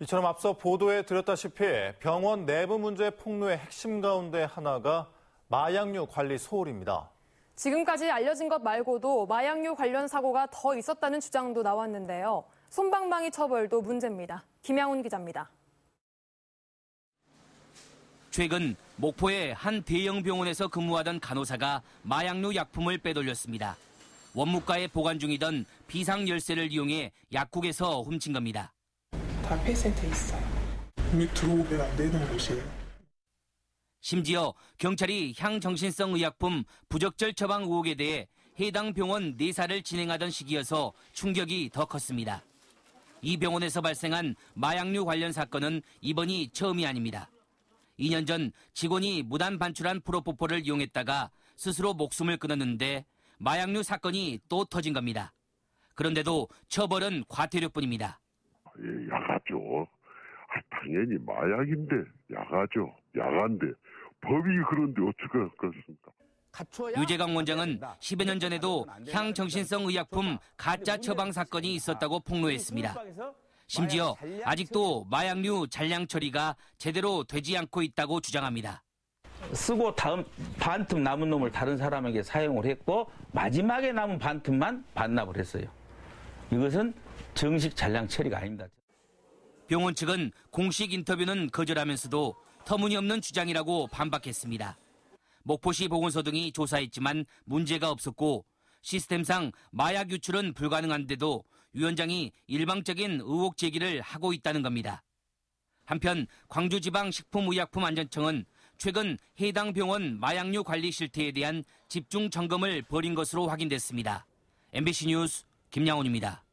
이처럼 앞서 보도에 드렸다시피 병원 내부 문제 폭로의 핵심 가운데 하나가 마약류 관리 소홀입니다. 지금까지 알려진 것 말고도 마약류 관련 사고가 더 있었다는 주장도 나왔는데요. 솜방망이 처벌도 문제입니다. 김양훈 기자입니다. 최근 목포의 한 대형 병원에서 근무하던 간호사가 마약류 약품을 빼돌렸습니다. 원무과에 보관 중이던 비상 열쇠를 이용해 약국에서 훔친 겁니다. 다 폐센터에 있어요. 이미 들어오면 안 되는 곳이에요. 심지어 경찰이 향정신성 의약품 부적절 처방 의혹에 대해 해당 병원 내사를 진행하던 시기여서 충격이 더 컸습니다. 이 병원에서 발생한 마약류 관련 사건은 이번이 처음이 아닙니다. 2년 전 직원이 무단 반출한 프로포폴을 이용했다가 스스로 목숨을 끊었는데 마약류 사건이 또 터진 겁니다. 그런데도 처벌은 과태료뿐입니다. 예, 야가죠. 아, 당연히 마약인데 야가죠. 야간데 법이 그런데 어떻게 그렇습니까? 유재강 원장은 10여 년 전에도 향정신성 의약품 가짜 처방 사건이 있었다고 폭로했습니다. 심지어 아직도 마약류 잔량 처리가 제대로 되지 않고 있다고 주장합니다. 쓰고 다음 반틈 남은 놈을 다른 사람에게 사용을 했고 마지막에 남은 반틈만 반납을 했어요. 이것은 정식 잔량 처리가 아닙니다. 병원 측은 공식 인터뷰는 거절하면서도 터무니없는 주장이라고 반박했습니다. 목포시 보건소 등이 조사했지만 문제가 없었고 시스템상 마약 유출은 불가능한데도 위원장이 일방적인 의혹 제기를 하고 있다는 겁니다. 한편 광주지방식품의약품안전청은 최근 해당 병원 마약류 관리 실태에 대한 집중 점검을 벌인 것으로 확인됐습니다. MBC 뉴스 김양훈입니다.